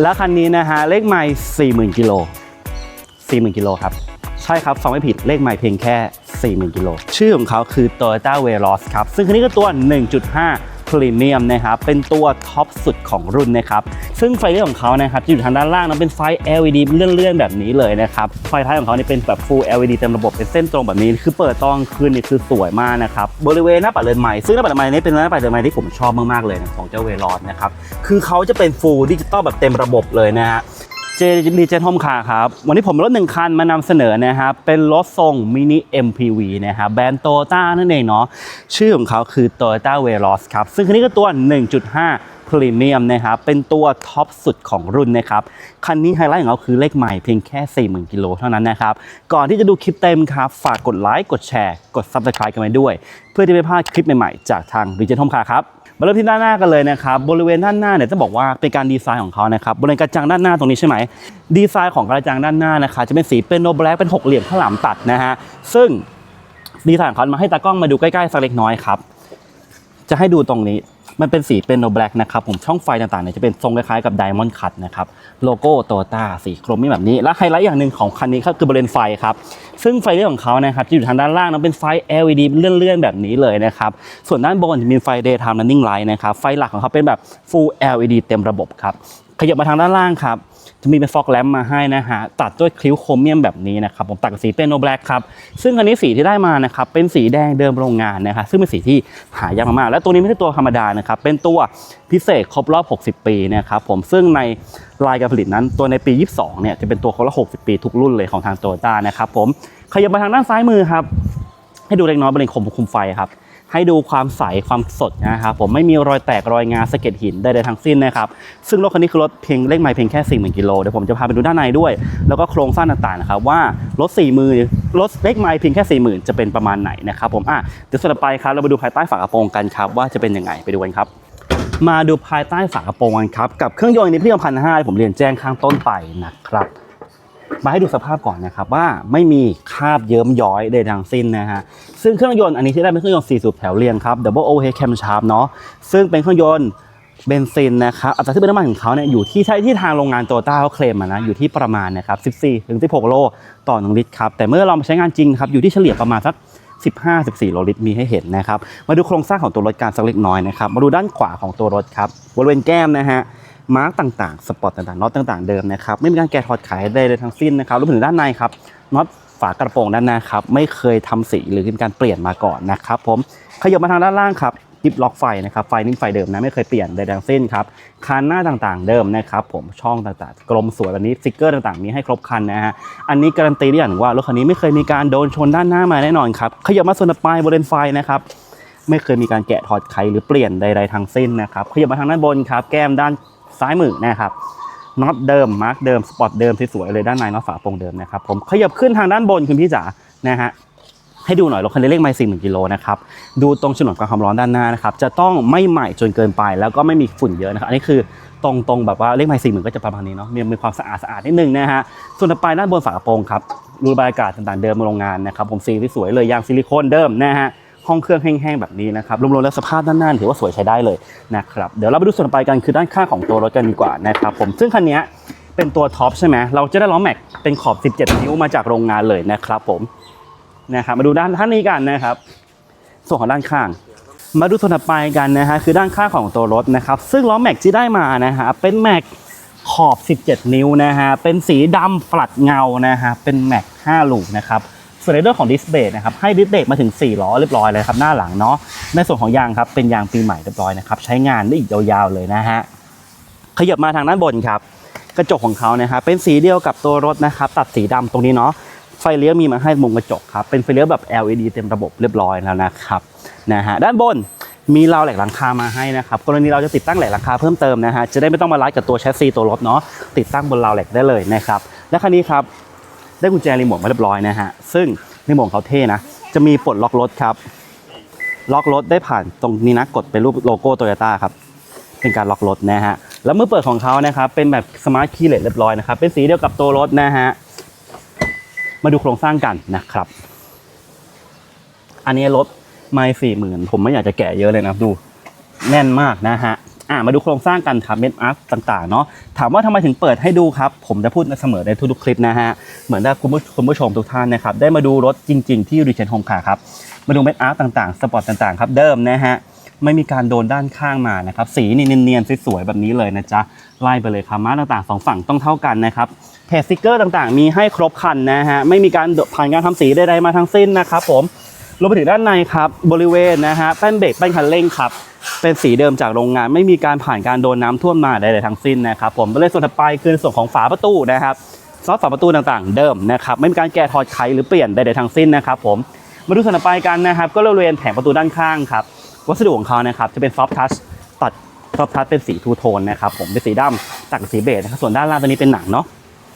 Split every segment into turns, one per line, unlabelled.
แล้วคันนี้นะฮะเลขไมล์40,000กิโล40,000กิโลครับ ใช่ครับฟังไม่ผิดเลขไมล์เพียงแค่ 40,000กิโลชื่อของเขาคือ Toyota Veloz ครับ ซึ่งคันนี้ก็ตัว 1.5 พรีเมียมนะครับเป็นตัวท็อปสุดของรุ่นนะครับซึ่งไฟเลี้ยวของเขานะครับจะอยู่ทางด้านล่างนะเป็นไฟ LED เลื่อนๆแบบนี้เลยนะครับไฟท้ายของเขานี่เป็นแบบ Full LED เต็มระบบเป็นเส้นตรงแบบนี้ คือเปิดตอนคืนนี่คือสวยมากนะครับบริเวณหน้าปัดเลนใหม่ซึ่งหน้าปัดเลนใหม่นี้เป็นหน้าปัดเลนใหม่ที่ผมชอบมากๆเลยนะของเจ้าเวลอนนะครับคือเขาจะเป็น Full ดิจิตอลแบบเต็มระบบเลยนะฮะ เจดีเจนโฮมคาร์ครับ วันนี้ผมรถหนึ่งคันมานำเสนอนะครับ เป็นรถทรงมินิ MPV นะครับ แบรนด์โตต้านั่นเองเนาะ ชื่อของเขาคือ Toyota Veloz ครับ ซึ่งคันนี้ก็ตัว 1.5 พรีเมียมนะครับ เป็นตัวท็อปสุดของรุ่นนะครับ คันนี้ไฮไลท์ของเขาคือเลขใหม่เพียงแค่ 40,000 กิโลเท่านั้นนะครับ ก่อนที่จะดูคลิปเต็มครับ ฝากกดไลค์ กดแชร์ กด Subscribe กันไว้ด้วย เพื่อที่ไม่พลาดคลิปใหม่ๆ จากทางดิจิทัลคาร์ครับ มาเริ่มที่ด้านหน้ากันเลยนะครับบริเวณด้านหน้าเนี่ยจะบอกว่าเป็นการดีไซน์ของเขานะครับบริเวณกระจังด้านหน้าตรงนี้ใช่ไหมดีไซน์ของกระจังด้านหน้านะคะจะเป็นสีเป็นโนแบล็กเป็นหกเหลี่ยมข้าวหลามตัดนะฮะซึ่งดีไซน์ของเขามาให้ตากล้องมาดูใกล้ๆสักเล็กน้อยครับจะให้ดูตรงนี้ มันเป็นสีเป็นโนแบล็กนะครับผมช่องไฟต่างๆเนี่ยจะเป็นทรงคล้ายๆกับไดมอนด์คัตนะครับโลโก้โตต้าสีโครเมียมแบบนี้ และไฮไลท์อย่างหนึ่งของคันนี้ก็คือบริเวณไฟครับซึ่งไฟเลี้ยวของเขานะครับจะอยู่ทางด้านล่างนะเป็นไฟ LED เลื่อนๆแบบนี้เลยนะครับส่วนด้านบนจะมีไฟ daytime running light นะครับไฟหลักของเขาเป็นแบบ full LED เต็มระบบครับขยับมาทางด้านล่างครับ จะมีเป็นฟอกแลมมาให้นะฮะตัดด้วยคริ้วโครเมียมแบบนี้นะครับผมตัดกับสีเป็นโนแบล็กครับซึ่งอันนี้สีที่ได้มานะครับเป็นสีแดงเดิมโรงงานนะครับซึ่งเป็นสีที่หายากมากๆและตัวนี้ไม่ใช่ตัวธรรมดานะครับเป็นตัวพิเศษครบรอบ 60 ปีนะครับผมซึ่งในรายการผลิตนั้นตัวในปี 22 เนี่ยจะเป็นตัวครบรอบ 60 ปีทุกรุ่นเลยของทางโตโยต้านะครับผมขยับมาทางด้านซ้ายมือครับให้ดูเล็กน้อยบริเวณคมคุมไฟครับ ให้ดูความใสความสดนะครับผมไม่มีรอยแตกรอยงาสะเก็ดหินใดๆทั้งสิ้นนะครับซึ่งรถคันนี้คือรถเพียงเลขไมล์เพียงแค่4 0,000กิโลเดี๋ยวผมจะพาไปดูด้านในด้วย แล้วก็โครงสร้างต่างๆนะครับว่ารถ4 0,000รถเลขไมล์เพียงแค่40,000จะเป็นประมาณไหนนะครับผมอะเดี๋ยวสุดไปครับเราไปดูภายใต้ฝากระโปรงกันครับว่าจะเป็นยังไงไปดูกันครับมาดูภายใต้ฝากระโปรงกันครับ กับเครื่องยนต์นี้พี่พันห้าผมเรียนแจ้งข้างต้นไปนะครับ มาให้ดูสภาพก่อนนะครับว่าไม่มีคราบเยิ้มย้อยใดทั้งสิ้นนะฮะซึ่งเครื่องยนต์อันนี้ที่ได้เป็นเครื่องยนต์4สูบแถวเรียงครับ Double Overhead Camshaft เนาะซึ่งเป็นเครื่องยนต์เบนซินนะครับอัตราที่เป็นน้ำมันของเขาเนี่ยอยู่ที่ใช้ที่ทางโรงงานโตโยต้าเขาเคลมนะอยู่ที่ประมาณนะครับ14ถึง16 โลต่อ 1 ลิตรครับแต่เมื่อเรามาใช้งานจริงครับอยู่ที่เฉลี่ยประมาณสัก15-14 โลลิตรมีให้เห็นนะครับ มาดูโครงสร้างของตัวรถการสักเล็กน้อยนะครับ มาดูด้านขวาของตัวรถครับบริเวณแก้มนะฮะ มาร์กต่างๆ สปอร์ตต่างๆน็อตต่างๆเดิมนะครับไม่มีการแกะถอดขายใดเลยทั้งสิ้นนะครับรวมถึงด้านในครับน็อตฝากระโปรงด้านหน้าครับไม่เคยทำสีหรือมีการเปลี่ยนมาก่อนนะครับผมขยับมาทางด้านล่างครับยิบล็อกไฟนะครับไฟนิ่มไฟเดิมนะไม่เคยเปลี่ยนใดทั้งสิ้นครับคานหน้าต่างๆ เดิมนะครับผมช่องต่างๆ กลมสวยแบบนี้สติกเกอร์ต่างๆ มีให้ครบคันนะฮะอันนี้การันตีได้อย่างว่ารถคันนี้ไม่เคยมีการโดนชนด้านหน้ามาแน่นอนครับขยับมาส่วนต่อไปบริเวณไฟนะครับไม่เคยมีการแกะถอดไขหรือเปลี่ยนใดๆทั้งสิ้นนะครับขยับมาทางด้านบนครับแก้มด้าน ซ้ายมือนะครับน็อตเดิมมาร์กเดิมสปอร์ตเดิมสวยๆเลยด้านในน็อตฝาโปร่งเดิมนะครับผมขยับขึ้นทางด้านบนคุณพี่จ๋านะฮะให้ดูหน่อยรถคันนี้เลขไมล์สี่หมื่นกิโลนะครับดูตรงฉนวนกันความร้อนด้านหน้านะครับจะต้องไม่ใหม่จนเกินไป แล้วก็ไม่มีฝุ่นเยอะนะครับอันนี้คือตรงตรงแบบว่าเลขไมล์สี่หมื่นก็จะประมาณนี้เนาะมีมีความสะอาดสะอาดนิดนึงนะฮะส่วนต่อไปด้านบนฝากระโปรงครับรูบายอากาศต่างๆเดิมโรงงานนะครับผมสีที่สวยเลยยางซิลิโคนเดิมนะฮะ ห้องเครื่องแห้งๆแบบนี้นะครับรวมๆแล้วสภาพด้านหน้าถือว่าสวยใช้ได้เลยนะครับเดี๋ยวเราไปดูส่วนต่อไปกันคือด้านข้างของตัวรถกันดีกว่านะครับผมซึ่งคันนี้เป็นตัวท็อปใช่ไหมเราจะได้ล้อแม็กเป็นขอบ 17 นิ้วมาจากโรงงานเลยนะครับผมนะครับมาดูด้านท่านนี้กันนะครับ ส่วนของด้านข้างมาดูส่วนถัดไปกันนะฮะคือด้านข้างของตัวรถนะครับ ซึ่งล้อแม็กที่ได้มานะฮะเป็นแม็กขอบ 17 นิ้วนะฮะเป็นสีดำปลัดเงานะฮะเป็นแม็ก5ลูกนะครับ ส่วนในเรื่องของดิสเบรกนะครับให้ดิสเบรกมาถึง 4 ล้อเรียบร้อยเลยครับหน้าหลังเนาะในส่วนของยางครับเป็นยางปีใหม่เรียบร้อยนะครับใช้งานได้อีกยาวๆเลยนะฮะขยับมาทางด้านบนครับกระจกของเขานะครับเป็นสีเดียวกับตัวรถนะครับตัดสีดำตรงนี้เนาะไฟเลี้ยวมีมาให้มุมกระจกครับเป็นไฟเลี้ยวแบบ LED เต็มระบบเรียบร้อยแล้วนะครับนะฮะด้านบนมีราวแหลกหลังคามาให้นะครับกรณีเราจะติดตั้งแหลกหลังคาเพิ่มเติมนะฮะจะได้ไม่ต้องมารัดกับตัวแชสซีตัวรถเนาะติดตั้งบนราวแหลกได้เลยนะครับและคันนี้ครับ ได้กุญแจรีโมทมาเรียบร้อยนะฮะ ซึ่งรีโมทเขาเท่นะ จะมีปลดล็อกรถครับ ล็อกรถได้ผ่านตรงนี้นะ กดเป็นรูปโลโก้โตโยต้าครับ เป็นการล็อกรถนะฮะ แล้วเมื่อเปิดของเขานะครับ เป็นแบบสมาร์ทคีย์เลสเรียบร้อยนะครับ เป็นสีเดียวกับตัวรถนะฮะ มาดูโครงสร้างกันนะครับ อันนี้รถไม่สี่หมื่นผมไม่อยากจะแกะเยอะเลยนะ ดู แน่นมากนะฮะ อ่ามาดูโครงสร้างกันครับเม็ดอาร์ตต่างๆเนาะถามว่าทำไมถึงเปิดให้ดูครับ ผมจะพูดเสมอในทุกๆคลิปนะฮะ เหมือนถ้าคุณผู้คุณผู้ชมทุกท่านนะครับได้มาดูรถจริง ๆ ที่รีเชนโฮมคาร์ครับมาดูเม็ดอาร์ตต่างๆ สปอร์ตต่างๆครับเดิมนะฮะไม่มีการโดนด้านข้างมานะครับสีนี่เนียนๆสวยๆแบบนี้เลยนะจ๊ะไล่ไปเลยครับม้าต่างๆสองฝั่งต้องเท่ากันนะครับเพจสติกเกอร์ต่างๆ มีให้ครบคันนะฮะไม่มีการผ่านการทำสีใดๆมาทั้งสิ้นนะครับผม รวมไปถึงด้านในครับ บริเวณนะฮะแป้นเบรกแป้นคันเร่งครับ เป็นสีเดิมจากโรงงาน ไม่มีการผ่านการโดนน้ำท่วมมาใดๆทั้งสิ้นนะครับผมในส่วนถัดไปคือส่วนของฝาประตูนะครับซอสฝาประตูต่างๆ เดิมนะครับไม่มีการแกะถอดไขหรือเปลี่ยนใดๆทั้งสิ้นนะครับผมมาดูส่วนถัดไปกันนะครับ ก็บริเวณแผงประตูด้านข้างครับวัสดุของเขานะครับจะเป็นซอฟทัชตัดซอฟทัชเป็นสีทูโทนนะครับผมเป็นสีดำตัดสีเบจนะครับส่วนด้านล่างตัวนี้เป็นหนังเนาะ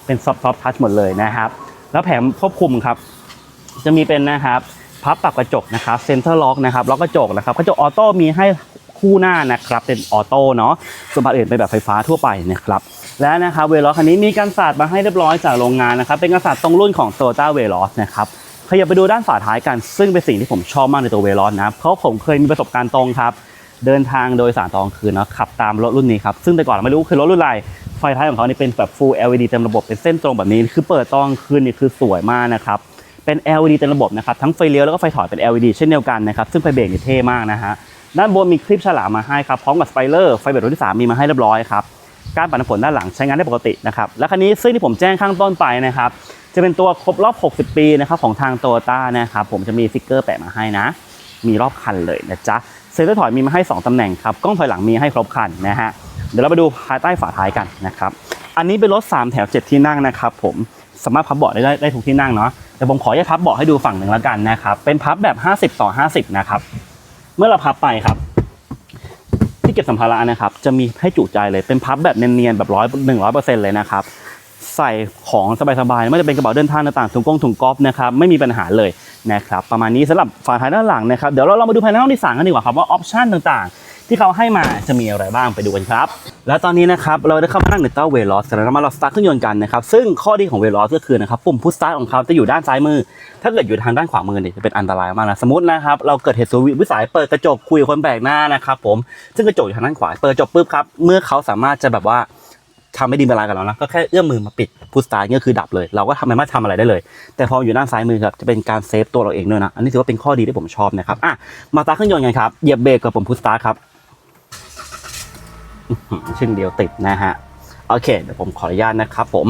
เป็นซอฟซอฟทัชหมดเลยนะครับ แล้วแผงควบคุมครับ จะมีเป็นนะครับ พับปรับกระจกนะครับเซ็นเตอร์ล็อกนะครับล็อกกระจกนะครับกระจกออโต้มีให้คู่หน้านะครับเป็นออโต้เนาะส่วนบานอื่นเป็นแบบไฟฟ้าทั่วไปนะครับและนะครับเวลอคันนี้มีการสาดมาให้เรียบร้อยจากโรงงานนะครับเป็นการสาดตรงรุ่นของ t o y ต้าเวลอสนะครับขยับไปดูด้านฝาท้ายกันซึ่งเป็นสิ่งที่ผมชอบมากในตัวเวลอสนะเพราะผมเคยมีประสบการณ์ตรงครับ เดินทางโดยสารตอนกลางคืนเนาะขับตามรถรุ่นนี้ครับซึ่งแต่ก่อนไม่รู้คือรถรุ่นอะไรไฟท้ายของเขานี่เป็นแบบ full LED เต็มระบบเป็นเส้นตรงแบบนี้ คือเปิดตอนกลางคืนนี่คือสวยมากนะครับ เป็น LED เต็มระบบนะครับทั้งไฟเลี้ยวแล้วก็ไฟถอยเป็น LED เช่นเดียวกันนะครับซึ่งไฟเบรกนี่เท่มากนะฮะด้านบนมีคลิปฉลามมาให้ครับพร้อมกับสไปเลอร์ไฟเบรกรุ่นที่3มีมาให้เรียบร้อยครับการปัดน้ำฝนด้านหลังใช้งานได้ปกตินะครับและคันนี้ซึ่งที่ผมแจ้งข้างต้นไปนะครับจะเป็นตัวครบรอบ 60 ปีนะครับของทางโตโยต้านะครับผมจะมีสติกเกอร์แปะมาให้นะ มีรอบคันเลยนะจ๊ะเซ็นเตอร์ถอยมีมาให้ 2ตำแหน่งครับกล้องถอยหลังมีให้ครบคันนะฮะเดี๋ยวเราไปดูภายใต้ฝาท้ายกันนะครับอันนี้เป็นรถ 3 แถว 7 ที่นั่งนะครับผมสามารถพับเบาะได้ได้ทุกที่นั่งเนาะ แต่ผมขอแยกพับเบาะให้ดูฝั่งหนึ่งแล้วกันนะครับ เป็นพับแบบ 50 ต่อ 50 นะครับ เมื่อเราพับไปครับ ที่เก็บสัมภาระนะครับ จะมีให้จุใจเลย เป็นพับแบบเนียนๆแบบร้อยหนึ่งร้อยเปอร์เซ็นต์เลยนะครับ ใส่ของสบายๆ ไม่ว่าจะเป็นกระเป๋าเดินทางต่างๆถุงกงถุงกอฟนะครับ ไม่มีปัญหาเลยนะครับ ประมาณนี้สำหรับฝาท้ายด้านหลังนะครับ เดี๋ยวเราลองมาดูภายในห้องที่สามกันดีกว่าครับว่าออปชันต่างๆ ที่เขาให้มาจะมีอะไรบ้างไปดูกันครับ แล้วตอนนี้นะครับเราได้เข้ามานั่งในเต้าเวลอสแล้วมาเราสตาร์ทเครื่องยนต์กันนะครับซึ่งข้อดีของเวลอสก็คือนะครับปุ่มพุชสตาร์ทของเขาจะอยู่ด้านซ้ายมือ ถ้าเกิดอยู่ทางด้านขวามือเนี่ยจะเป็นอันตรายมากนะสมมตินะครับเราเกิดเหตุสุดวิสัยเปิดกระจกคุยกับคนแปลกหน้านะครับผมซึ่งกระจกอยู่ทางด้านขวาเปิดกระจกปุ๊บครับเมื่อเขาสามารถจะแบบว่าทำไม่ดีเป็นไรกับเรานะก็แค่เอื้อมมือมาปิดพุสตาร์ก็คือดับเลย เราก็ทำไม่มาทำอะไรได้เลย แต่พออยู่ด้านซ้ายมือครับจะเป็นการเซฟตัวเราเองด้วยนะอันนี้ถือว่าเป็นข้อดีที่ผมชอบนะครับอะมาตาเครื่องยนต์กันครับเหยียบเบรกกับผมพุสตาร์ครับ เช่นเดียวติดนะฮะ โอเค เดี๋ยวผมขออนุญาตนะครับผม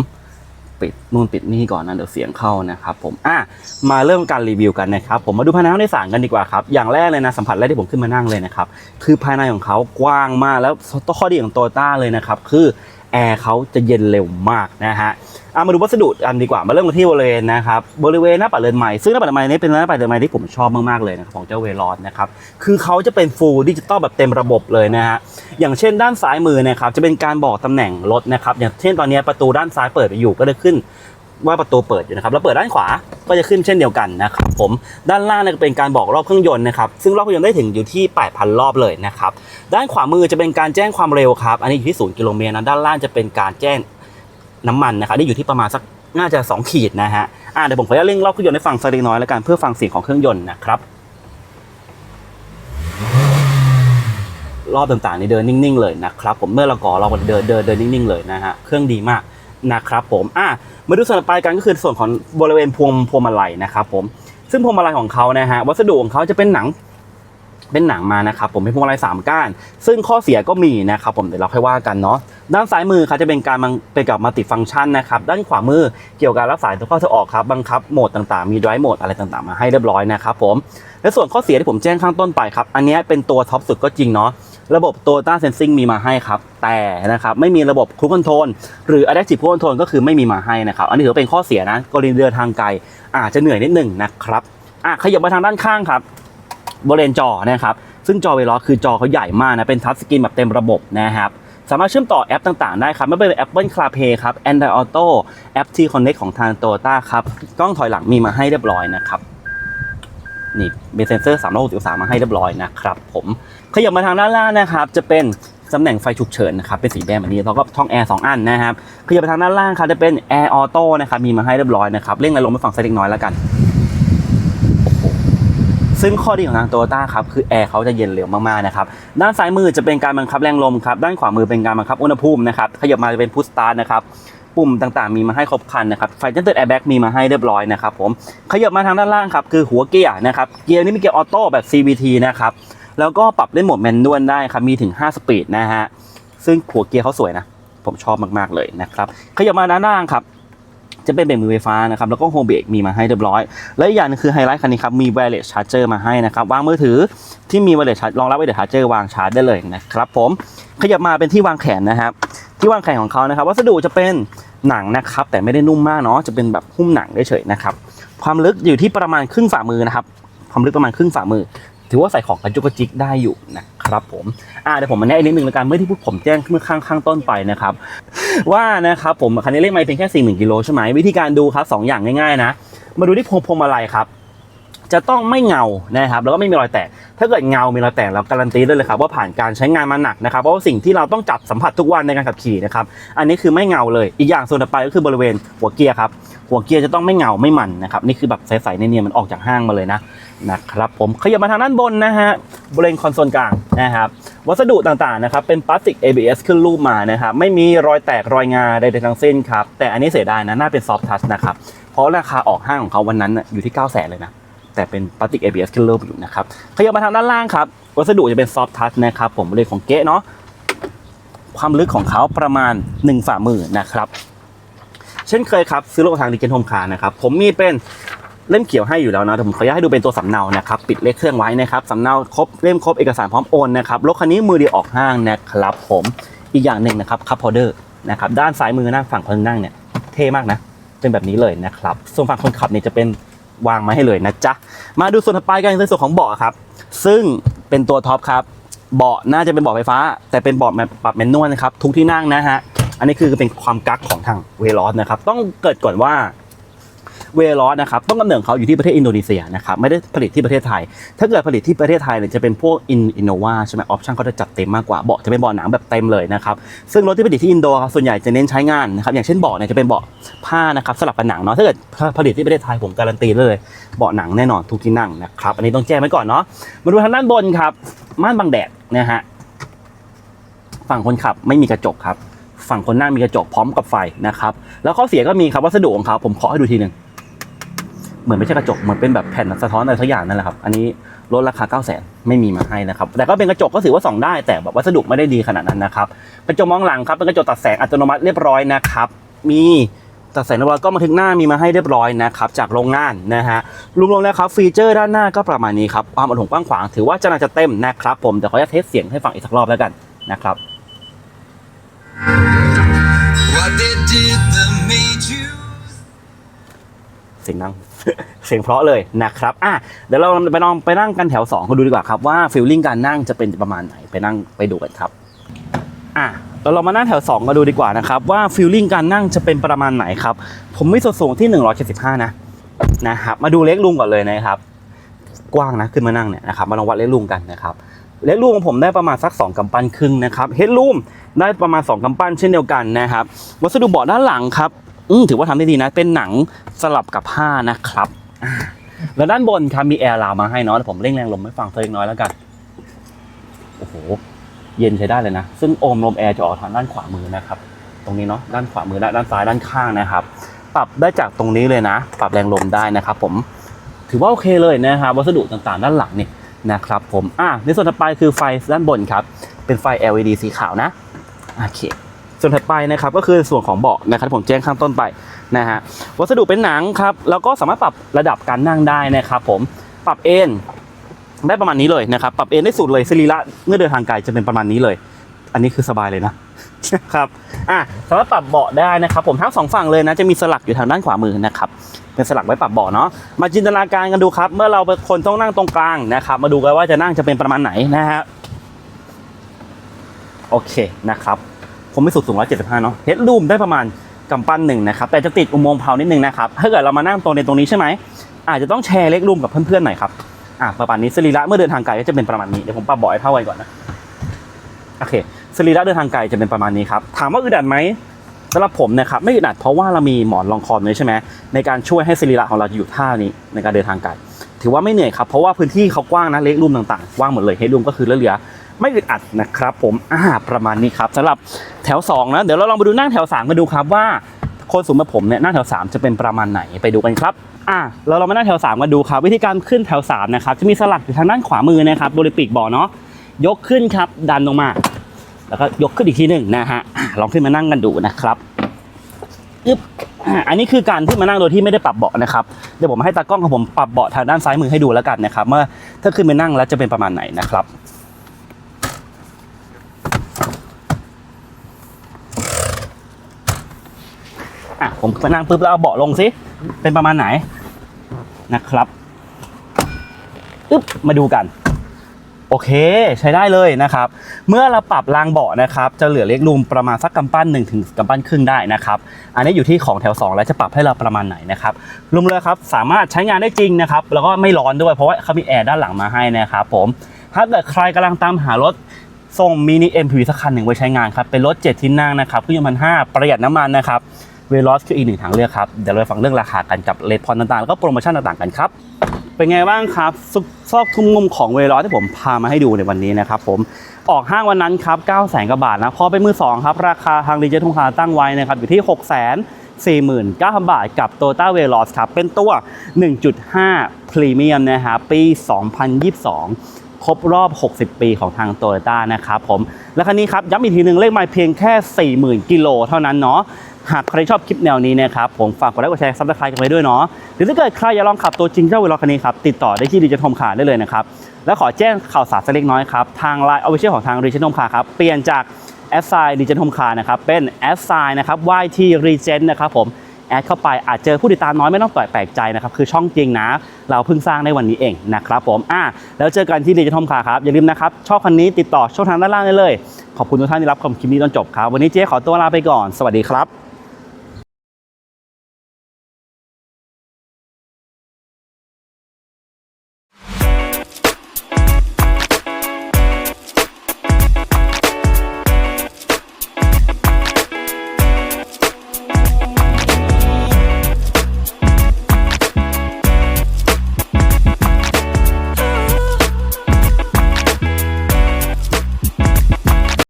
ปิดนู่นปิดนี่ก่อนนะเดี๋ยวเสียงเข้านะครับผมอะมาเริ่มการรีวิวกันนะครับผมมาดูภายในห้องโดยสารกันดีกว่าครับอย่างแรกเลยนะสัมผัสแรกที่ผมขึ้นมานั่งเลยนะครับคือภายในของเขากว้างมากแล้วข้อดีของโตยต้าเลยนะครับคือแอร์เขาจะเย็นเร็วมากนะฮะ เอามาดูวัสดุกันดีกว่ามาเริ่มกันที่บริเวณนะครับบริเวณหน้าปัดเรือนใหม่ซึ่งหน้าปัดเรือนใหม่นี้เป็นหน้าปัดเรือนใหม่ที่ผมชอบมากๆเลยนะครับของเจ้าเวลอนนะครับคือเขาจะเป็นฟูลดิจิตอลแบบเต็มระบบเลยนะฮะอย่างเช่นด้านซ้ายมือนะครับจะเป็นการบอกตำแหน่งรถนะครับอย่างเช่นตอนนี้ประตูด้านซ้ายเปิดอยู่ก็จะขึ้นว่าประตูเปิดอยู่นะครับแล้วเปิดด้านขวาก็จะขึ้นเช่นเดียวกันนะครับผมด้านล่างเนี่ยเป็นการบอกรอบเครื่องยนต์นะครับซึ่งรอบเครื่องยนต์ได้ถึงอยู่ที่ 8,000 รอบเลยนะครับด้านขวามือจะเป็นการแจ้งความเร็วครับอันนี้อยู่ที่0กิโลเมตรนะด้านล่างจะเป็นการแจ้ง น้ำมันนะครับนี่อยู่ที่ประมาณสักน่าจะ 2 ขีดนะฮะอ่าเดี๋ยวผมขออนุญาตเร่งรอบเครื่องยนต์ให้ฟังสักเล็กน้อยแล้วกันเพื่อฟังเสียงของเครื่องยนต์นะครับรอบต่างๆนี่เดินนิ่งๆเลยนะครับผมเมื่อเราก่อเราก็เดินเดินเดินนิ่งๆเลยนะฮะเครื่องดีมากนะครับผมอะมาดูส่วนต่อไปกันก็คือส่วนของบริเวณพวงพวงมาลัยนะครับผมซึ่งพวงมาลัยของเขานะฮะวัสดุของเขาจะเป็นหนัง เป็นหนังมานะครับผมเป็นพวงมาลัยสามก้าน ซึ่งข้อเสียก็มีนะครับผมเดี๋ยวเราค่อยว่ากันเนาะด้านซ้ายมือครับจะเป็นการเป็นกับมัลติฟังก์ชันนะครับด้านขวามือเกี่ยวกับการรับสายตัวเข้าตัวออกครับบังคับโหมดต่างๆ มี drive โหมดอะไรต่างๆ มาให้เรียบร้อยนะครับผมและส่วนข้อเสียที่ผมแจ้งข้างต้นไปครับอันนี้เป็นตัวท็อปสุดก็จริงเนาะระบบ Toyota Sensing มีมาให้ครับ แต่นะครับไม่มีระบบ Cruise Control หรือ Adaptive Cruise Control ก็คือไม่มีมาให้นะครับ อันนี้ถือเป็นข้อเสียนะกรณีเดินทางไกลอาจจะเหนื่อยนิดหนึ่งนะครับอะขยับมาทางด้านข้างครับ บริเวณจอนะครับซึ่งจอเวลอคือจอเขาใหญ่มากนะเป็นทัชสกรีนแบบเต็มระบบนะครับสามารถเชื่อมต่อแอปต่างๆ ได้ครับ ไม่ว่าเป็น Apple CarPlay ครับ Android Auto แอป T Connect ของทาง Toyota ครับ กล้องถอยหลังมีมาให้เรียบร้อยนะครับ นี่เป็นเซ็นเซอร์ 360องศามาให้เรียบร้อยนะครับผมขยับมาทางด้านล่างนะครับ จะเป็นตำแหน่งไฟฉุกเฉินนะครับ เป็นสีแดงแบบนี้แล้วก็ช่องแอร์สองอันนะครับขยับไปทางด้านล่างครับจะเป็นแอร์ออโต้นะครับมีมาให้เรียบร้อยนะครับเร่งและลงไปฝั่งซ้ายเล็กน้อยแล้วกัน ซึ่งข้อดีของทางโตโยต้าครับคือแอร์เขาจะเย็นเร็วมากๆนะครับด้านซ้ายมือจะเป็นการบังคับแรงลมครับด้านขวามือเป็นการบังคับอุณหภูมินะครับขยับมาจะเป็นพุชสตาร์ทนะครับปุ่มต่างๆมีมาให้ครบคันนะครับไฟจันเตอร์แอร์แบ็กมีมาให้เรียบร้อยนะครับผมขยับมาทางด้านล่างครับคือหัวเกียร์นะครับเกียร์นี้มีเกียร์ออโต้แบบ CVT นะครับแล้วก็ปรับเล่นโหมดแมนนวลได้ครับมีถึง 5 สปีดนะฮะซึ่งหัวเกียร์เขาสวยนะผมชอบมากๆเลยนะครับขยับมาด้านล่างครับ จะเป็นเบรกมือไฟฟ้านะครับแล้วก็โฮมเบรกมีมาให้เรียบร้อย และอีกอย่างนึงคือไฮไลท์คันนี้ครับมี wireless charger มาให้นะครับวางมือถือที่มี wireless charger รองรับ wireless charger วางชาร์จได้เลยนะครับผมขยับมาเป็นที่วางแขนนะครับที่วางแขนของเขานะครับวัสดุจะเป็นหนังนะครับแต่ไม่ได้นุ่มมากเนาะจะเป็นแบบหุ้มหนังเฉยๆนะครับความลึกอยู่ที่ประมาณครึ่งฝ่ามือนะครับความลึกประมาณครึ่งฝ่ามือ ถือว่าใส่ของกระจุกกระจิกได้อยู่นะครับผมอ่าเดี๋ยวผมมาแนะอีกนิดนึงแล้วกันเมื่อที่พูดผมแจ้งเมื่อข้างข้างต้นไปนะครับ ว่านะครับผมคันนี้เลขไม่เพียงแค่สี่หมื่นกิโลใช่ไหมวิธีการดูครับสองอย่างง่ายๆนะ มาดูที่พวงพวงมาลัยครับ จะต้องไม่เงานะครับแล้วก็ไม่มีรอยแตก ถ้าเกิดเงา มีรอยแตกเราการันตีได้เลยครับว่าผ่านการใช้งานมาหนักนะครับเพราะว่าสิ่งที่เราต้องจับสัมผัสทุกวันในการขับขี่นะครับอันนี้คือไม่เงาเลยอีกอย่างส่วนต่อไปก็คือบริเวณหัวเกียร์ครับหัวเกียร์จะต้องไม่เงาไม่มันนะครับนี่คือแบบใสๆเนียนๆมันออกจากห้างมาเลยนะนะครับผมขยับมาทางด้านบนนะฮะบริเวณคอนโซลกลางนะครับวัสดุต่างๆนะครับเป็นพลาสติก ABS ขึ้นรูปมานะครับไม่มีรอยแตกรอยงาใดๆทั้งสิ้นครับแต่อันนี้เสียดายนะน่าเป็นซอฟทัชนะครับเพราะราคาออกห้างของเขาวันนั้นอยู่ที่ 9 0 0 0 0เลยนะ แต่เป็นพลาสติก ABS ขึ้นรูปอยู่นะครับขยับมาทางด้านล่างครับวัสดุจะเป็นซอฟทัชนะครับผมเลยของเก๊เนาะความลึกของเขาประมาณ1ฝ่ามือนะครับ เช่นเคยครับซื้อรถทางดิเกนโฮมคาร์นะครับผมมีเป็นเล่มเขียวให้อยู่แล้วนะแต่ผมขออนุญาตให้ดูเป็นตัวสำเนานะครับปิดเลขเครื่องไว้นะครับสำเนาครบเล่มครบเอกสารพร้อมโอนนะครับรถคันนี้มือเดียวออกห้างนะครับผมอีกอย่างหนึ่งนะครับคัพพอเดอร์นะครับด้านซ้ายมือนั่งฝั่งคนนั่งเนี่ยเท่มากนะเป็นแบบนี้เลยนะครับส่วนฝั่งคนขับเนี่ยจะเป็น วางมาให้เลยนะจ๊ะ มาดูส่วนถัดไปกันในส่วนของเบาะครับ ซึ่งเป็นตัวท็อปครับ เบาะน่าจะเป็นเบาะไฟฟ้า แต่เป็นเบาะแบบปรับแมนนวลนะครับทุกที่นั่งนะฮะ อันนี้คือเป็นความกักของทางเวลอสนะครับ ต้องเกิดก่อนว่า เวลอสนะครับต้องกำเนิดเขาอยู่ที่ประเทศอินโดนีเซียนะครับไม่ได้ผลิตที่ประเทศไทย ถ้าเกิดผลิตที่ประเทศไทยเนี่ยจะเป็นพวกอินอินโนวาใช่ไหมออปชั่นเขาจะจัดเต็มมากกว่าเบาะจะเป็นเบาะหนังแบบเต็มเลยนะครับซึ่งรถที่ผลิตที่อินโดครับส่วนใหญ่จะเน้นใช้งานนะครับอย่างเช่นเบาะเนี่ยจะเป็นเบาะผ้านะครับสลับกับหนังเนาะถ้าเกิดผลิตที่ประเทศไทยผมการันตีเลยเบาะหนังแน่นอนทุกที่นั่งนะครับอันนี้ต้องแจ้งไว้ก่อนเนาะมาดูทางด้านบนครับม่านบังแดดนะฮะฝั่งคนขับไม่มีกระจกครับฝั่งคนนั่งมีกระจกพร้อมกับไฟนะครับ แล้วข้อเสียก็มีครับวัสดุของเขาผมขอให้ดูทีหนึ่ง เหมือนไม่ใช่กระจกเหมือนเป็นแบบแผ่นสะท้อนอะไรสักอย่างนั่นแหละครับ อันนี้ลดราคา 9 0 0 0 0 0ไม่มีมาให้นะครับ แต่ก็เป็นกระจกก็ถือว่าส่องได้แต่แบบวัสดุไม่ได้ดีขนาดนั้นนะครับ กระจกมองหลังครับเป็นกระจกตัดแสงอัตโนมัติเรียบร้อยนะครับ มีตัดแสงเรียบร้อยก็มาถึงหน้ามีมาให้เรียบร้อยนะครับจากโรงงานนะฮะรวมๆแล้วครับฟีเจอร์ด้านหน้าก็ประมาณนี้ครับความอดทนกว้างขวางถือว่าจะน่าจะเต็มนะครับผมแต่ขออนุญาตเทสเสียงให้ฟังอีกสักรอบแล้วกันนะครับ
What they did that made you
เสียงดัง เสียงเพราะเลยนะครับอะเดี๋ยวเราไปลองไปนั่งกันแถว2กันดูดีกว่าครับว่าฟีลลิ่งการนั่งจะเป็นประมาณไหนไปนั่งไปดูกันครับอะเราเรามานั่งแถว2กันดูดีกว่านะครับว่าฟีลลิ่งการนั่งจะเป็นประมาณไหนครับผมไมีส่วนสูงที่175นะนะครับมาดูเล็กลุงก่อนเลยนะครับ กว้างนะขึ้นมานั่งเนี่ยนะครับมาลองวัดเล็กลุงกันนะครับเล็กลุงของผมได้ประมาณสัก 2กำปั้นครึ่งนะครับเฮดลุมได้ประมาณ 2กำปั้นเช่นเดียวกันนะครับ วัสดุเบาะด้านหลังครับ ถือว่าทำได้ดีนะ เป็นหนังสลับกับผ้านะครับอ่าแล้วด้านบนครับมีแอร์ราวมาให้เนาะเดี๋ยวผมเร่งแรงลมให้ฟังเพิ่มเล็กน้อยแล้วกัน โอ้โห เย็นใช้ได้เลยนะ ซึ่งโอมลมแอร์จะออกทางด้านขวามือนะครับ ตรงนี้เนาะ ด้านขวามือและด้านซ้าย ด้านข้างนะครับ ปรับได้จากตรงนี้เลยนะ ปรับแรงลมได้นะครับ ผม ถือว่าโอเคเลยนะครับ วัสดุต่างๆ ด้านหลังนี่นะครับ ผม อะในส่วนถัดไปคือไฟด้านบนครับ เป็นไฟ LED สีขาวนะ โอเค ส่วนถัดไปนะครับก็คือส่วนของเบาะนะครับผมแจ้งข้างต้นไปนะฮะวัสดุเป็นหนังครับแล้วก็สามารถปรับระดับการนั่งได้นะครับผมปรับเอนได้ประมาณนี้เลยนะครับปรับเอนได้สุดเลยสรีระเมื่อเดินทางไกลจะเป็นประมาณนี้เลย อันนี้คือสบายเลยนะครับอะสามารถปรับเบาะได้นะครับ ผมทั้งสองฝั่งเลยนะจะมีสลักอยู่ทางด้านขวามือนะครับเป็นสลักไว้ปรับเบาะเนาะมาจินตนาการกันดูครับ เมื่อเราเป็นคนต้องนั่งตรงกลางนะครับ มาดูกันว่าจะนั่งจะเป็นประมาณไหนนะฮะโอเคนะครับ ผมไม่สุดสูง175 เนาะเฮดรูมได้ประมาณกำปั้นหนึ่งนะครับ แต่จะติดอุโมงค์เพานิดนึงนะครับ ถ้าเกิดเรามานั่งตรงในตรงนี้ใช่ไหม อาจจะต้องแชร์เล็กรูมกับเพื่อนๆหน่อยครับ อะประมาณนี้สรีระเมื่อเดินทางไกลก็จะเป็นประมาณนี้ เดี๋ยวผมปรับบาะให้เท่าไว้ก่อนนะ โอเคสรีระเดินทางไกลจะเป็นประมาณนี้ครับ ถามว่าอึดอัดไหมสำหรับผมนะครับไม่อึดอัดเพราะว่าเรามีหมอนรองคอนี้ใช่ไหมในการช่วยให้สรีระของเราอยู่ท่านี้ในการเดินทางไกลถือว่าไม่เหนื่อยครับเพราะว่าพื้นที่เขากว้างนะเล็กรูมต่างๆกว้างหมดเลยเฮดรูมก็คือเหลือ ไม่อึดอัดนะครับ ผมอ่าประมาณนี้ครับสำหรับแถว2นะเดี๋ยวเราลองไปดูนั่งแถว3กันดูครับว่าคนสูงแบบผมเนี่ยนั่งแถว 3 จะเป็นประมาณไหนไปดูกันครับอ่าเราลองมานั่งแถว3กันดูครับ วิธีการขึ้นแถว3นะครับจะมีสลักอยู่ทางด้านขวามือนะครับบริปีกเบาเนาะยกขึ้นครับดันลงมา แล้วก็ยกขึ้นอีกทีหนึ่งนะฮะลองขึ้นมานั่งกันดูนะครับอึ๊บอะอันนี้คือการขึ้นมานั่งโดยที่ไม่ได้ปรับเบาะนะครับเดี๋ยวผมให้ตากล้องของผมปรับเบาะทางด้านซ้ายมือให้ดูแล้วกันนะครับว่าถ้าขึ้นไปนั่งแล้วจะเป็นประมาณไหนนะครับ ผมมานั่งปุ๊บแล้วเอาเบาะลงสิเป็นประมาณไหนนะครับอึ๊บมาดูกันโอเคใช้ได้เลยนะครับ เมื่อเราปรับรางเบาะนะครับ จะเหลือเล็กรูมประมาณสักกำปั้น1ถึงกำปั้นครึ่งได้นะครับ อันนี้อยู่ที่ของแถว 2 แล้วจะปรับให้เราประมาณไหนนะครับรวมเลยครับสามารถใช้งานได้จริงนะครับ แล้วก็ไม่ร้อนด้วยเพราะว่าเขามีแอร์ด้านหลังมาให้นะครับผมถ้าเกิดใครกำลังตามหารถส่งมินิ MPV สักคันหนึ่งไว้ใช้งานครับเป็นรถ 7 ที่นั่งนะครับเครื่องยนต์พันห้าประหยัดน้ำมันนะครับ เวลอสคืออีกหนึ่งทางเลือกครับ เดี๋ยวเราไปฟังเรื่องราคากันกับเลทพอนต่างๆ แล้วก็โปรโมชั่นต่างๆกันครับ เป็นไงบ้างครับซุกซอกทุกมุมของเวลอสที่ผมพามาให้ดูในวันนี้นะครับผมออกห้างวันนั้นครับ9 0 0 0 0กว่าบาทนะพอเป็นมือสองครับราคาทางรีเจทงคาตั้งไว้นะครับอยู่ที่6 4 9 0 0 0 บาทกับ t o y o t a v e l o s ครับ เป็นตัว 1.5 Premium นะฮะปี 2022 ครบรอบ 60 ปีของทาง t o y ยต้านะครับผม และคันนี้ครับย้ำอีกทีหนึ่งเลขไมล์เพียงแค่ 40,000 กิโลเท่านั้นเนาะหากใครชอบคลิปแนวนี้นะครับผมฝากกดไลค์กดแชร์ซับสไครต์กันไว้ด้วยเนาะหรือถ้าเกิดใครอยากลองขับตัวจริงเจ้าเวลาคันนี้ครับติดต่อได้ที่ดิจิทัลคาร์ได้เลยนะครับและขอแจ้งข่าวสารสักเล็กน้อยครับทางไลน์ออฟฟิเชียลของทางดิจิทัลคาร์ครับเปลี่ยนจากแอสไซน์ดิจิทัลคาร์นะครับเป็นแอสไซน์นะครับ YT Regen นะครับผม แอดเข้าไปอาจเจอผู้ติดตามน้อยไม่ต้องแปลกใจนะครับคือช่องจริงนะ เราเพิ่งสร้างในวันนี้เองนะครับผมอะแล้วเจอกันที่ดิจิทัลคาร์ครับอย่าลืมนะครับชอบคันนี้ติดต่อช่องทางด้านล่างได้เลย ขอบคุณทุกท่านที่รับชมคลิปนี้จนจบครับ วันนี้เจ๊ขอตัวลาไปก่อน สวัสดีครับ